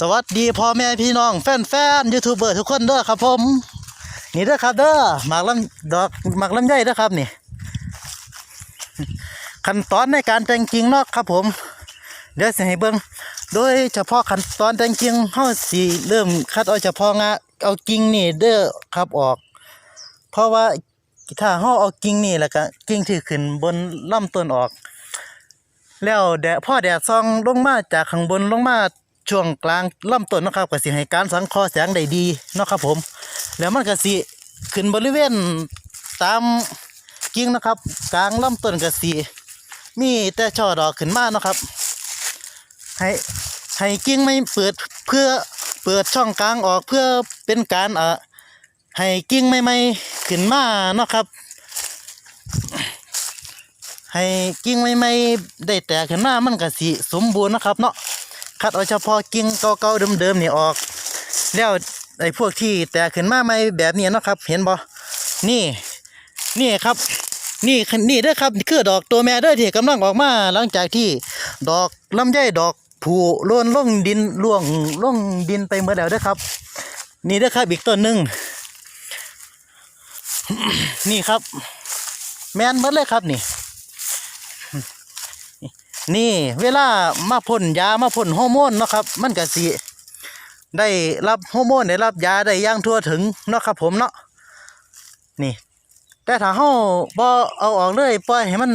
สวัสดีพ่อแม่พี่น้องแฟนๆยูทูบเบอร์ทุกคนเด้อครับผม นี่เด้อครับเด้อหมากลำดอกหมากลำไยเด้อครับนี่ขั้นตอนในการแต่งกิ่งนาะครับผม เดี๋ยวสิให้เบิ่งโดยเฉพาะขั้นตอนแต่งกิ่งเฮาสิเริ่มคัดเอาเฉพาะงาเอากิ่งนี่เด้อครับออก เพราะว่าถ้าเฮาเอากิ่งนี่แล้วก็กิ่งที่ขึ้นบนลำต้นออก แล้วแดดพ่อแดดส่องลงมาจากข้างบนลงมา ช่วงกลางลำต้นนะครับก็สิให้การสังเคราะห์แสงได้ดีเนาะครับผม แล้วมันก็สิขึ้นบริเวณตามกิ่งนะครับ กลางลำต้นก็สิมีแต่ช่อดอกขึ้นมาเนาะครับ ให้ให้กิ่งไม่เปิดเพื่อเปิดช่องกลางออกเพื่อเป็นการเอ่อให้กิ่งไม่ไม่ๆขึ้นมาเนาะครับ ให้กิ่งไม่ไม่ๆได้แตกขึ้นมามันก็สิสมบูรณ์นะครับเนาะ คัดเอาเฉพาะกิ่งเก่าๆเดิมๆนี่ออก แล้วไอ้พวกที่แตกขึ้นมาใหม่แบบนี้นะครับ เห็นบ่นี่ นี่ครับ นี่นี่เด้อครับคือดอกตัวแม่เด้อที่กำลังออกมาหลังจากที่ดอกลำไยดอกผูโลนลงดินล่วงลงดินไปหมดแล้วเด้อครับ นี่เด้อครับอีกต้นหนึ่งนี่ครับ แมนหมดเลยครับนี่ นี่เวลามาพ่นยามาพ่นฮอร์โมนเนาะครับ มันก็สิได้รับฮอร์โมนได้รับยาได้ย่างทั่วถึงเนาะครับผมเนาะนี่ แต่ถ้าเฮาบ่เอาออกเลยปล่อยให้มัน